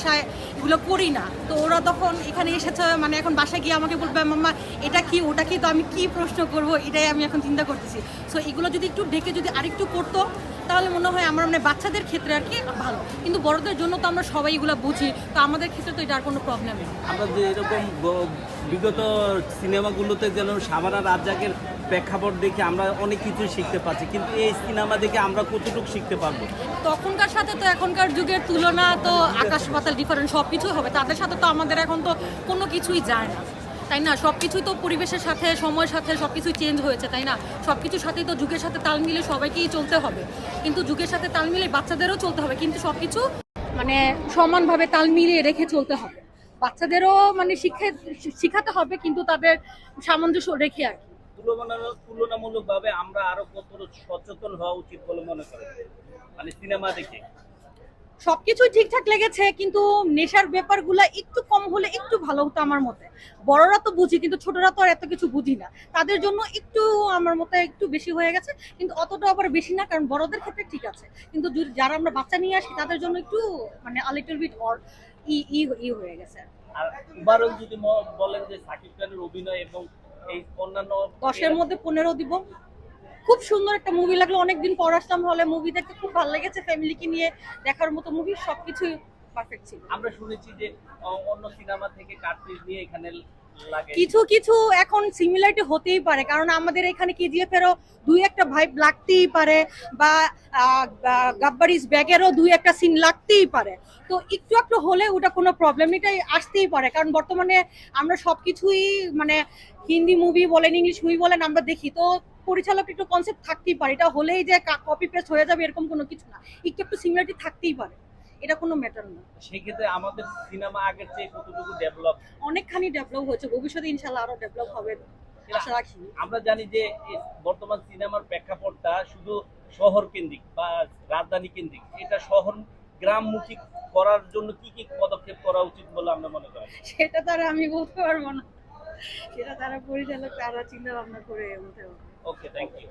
বাসায় এগুলো করি না। তো ওরা তখন এখানে এসেছে মানে এখন বাসায় গিয়ে আমাকে বলবে, মাম্মা, এটা কি? ওটা কি? তো আমি কি প্রশ্ন করব? এটাই আমি এখন চিন্তা করতেছি। সো এগুলো যদি একটু ডেকে যদি আরেকটু করতো তাহলে মনে হয় আমার মানে বাচ্চাদের ক্ষেত্রে আর কি ভালো। কিন্তু বড়দের জন্য তো আমরা সবাই এগুলো বুঝি তো আমাদের ক্ষেত্রে তো এটা কোনো প্রবলেম নেই। আমরা যে এরকম বিগত সিনেমাগুলোতে যেন সাবানা রাজ্জাকের প্রেক্ষাপট দেখে আমরা অনেক কিছু শিখতে পারছি কিন্তু এই সিনেমা দেখে আমরা কতটুকু শিখতে পারব? তখনকার সাথে তো এখনকার যুগের তুলনা তো আকাশ পাতাল ডিফারেন্ট সব কিছুই হবে তাদের সাথে তো আমাদের এখন তো কোনো কিছুই যায় না। তাই না? সব কিছুই তো পরিবেশের সাথে, সময়ের সাথে সব কিছুই চেঞ্জ হয়েছে, তাই না? সব কিছুর সাথেই তো যুগের সাথে তাল মিলে সবাইকেই চলতে হবে। কিন্তু যুগের সাথে তাল মিলে বাচ্চাদেরও চলতে হবে, কিন্তু সব কিছু মানে সমানভাবে তাল মিলিয়ে রেখে চলতে হবে। বাচ্চাদেরও মানে শিখে শিখাতে হবে, কিন্তু তাদের সামঞ্জস্য রেখে আর কি। তুলনামূলক তুলনামূলকভাবে আমরা আরও কত সচেতন হওয়া উচিত বলে মনে করেন? মানে সিনেমা দেখে। সবকিছুই ঠিকঠাক লেগেছে কিন্তু নেশার ব্যাপারগুলো একটু কম হলে একটু ভালো হতো আমার মতে। বড়রা তো বুঝি কিন্তু ছোটরা তো আর এত কিছু বুঝি না। তাদের জন্য একটু আমার মতে একটু বেশি হয়ে গেছে কিন্তু অতটা আবার বেশি না কারণ বড়দের ক্ষেত্রে ঠিক আছে। কিন্তু যারা আমরা বাচ্চা নিয়ে আসি তাদের জন্য একটু মানে আলিটল বিট অর ই ই ই হয়ে গেছে আর যদি বলেন যে সাকিব খানের অভিনয় এবং এই অন্যান্য দশের মধ্যে পনেরো দিব। খুব সুন্দর একটা মুভি লাগল। অনেকদিন পর আসলাম হলে মুভি দেখতে। খুব ভালো লেগেছে ফ্যামিলিকে নিয়ে দেখার মতো মুভি সবকিছুই পারফেক্ট ছিল। আমরা শুনেছি যে অন্য সিনেমা থেকে কাটপিস নিয়ে এখানে কিছু কিছু এখন সিমিলারিটি হতেই পারে। কারণ আমাদের এখানে কেজিএফ এরও দুই একটা ভাইব লাগতেই পারে বা গাব্বারিস ব্যাগেরও দুই একটা সিন লাগতেই পারে। তো একটু একটু হলে ওটা কোনো প্রবলেম এটাই আসতেই পারে। কারণ বর্তমানে আমরা সব কিছুই মানে হিন্দি মুভি বলেন ইংলিশ মুভি বলেন আমরা দেখি। তো পরিচালক একটু কনসেপ্ট থাকতেই পারে। এটা হলেই যে কপি পেস্ট হয়ে যাবে এরকম কোনো কিছু না। একটু একটু সিমিলারিটি থাকতেই পারে। এটা কোনো ম্যাটার না। সেক্ষেত্রে আমাদের সিনেমা আগের চেয়ে কতটুকু ডেভেলপ অনেকখানি ডেভেলপ হয়েছে। ভবিষ্যতে ইনশাল্লাহ আরও ডেভেলপ হবে। আশা রাখি। আমরা জানি যে বর্তমান সিনেমার প্রেক্ষাপটটা শুধু শহর কেন্দ্রিক বা রাজধানী কেন্দ্রিক। এটা শহর গ্রামমুখী করার জন্য কি কি পদক্ষেপ করা উচিত বলে আমরা মনে করি? সেটা তারা আমি বলতে পারব না। সেটা তারা পরিচালক তারা চিন্তা ভাবনা করে উঠে পারবে ওকে থ্যাংক ইউ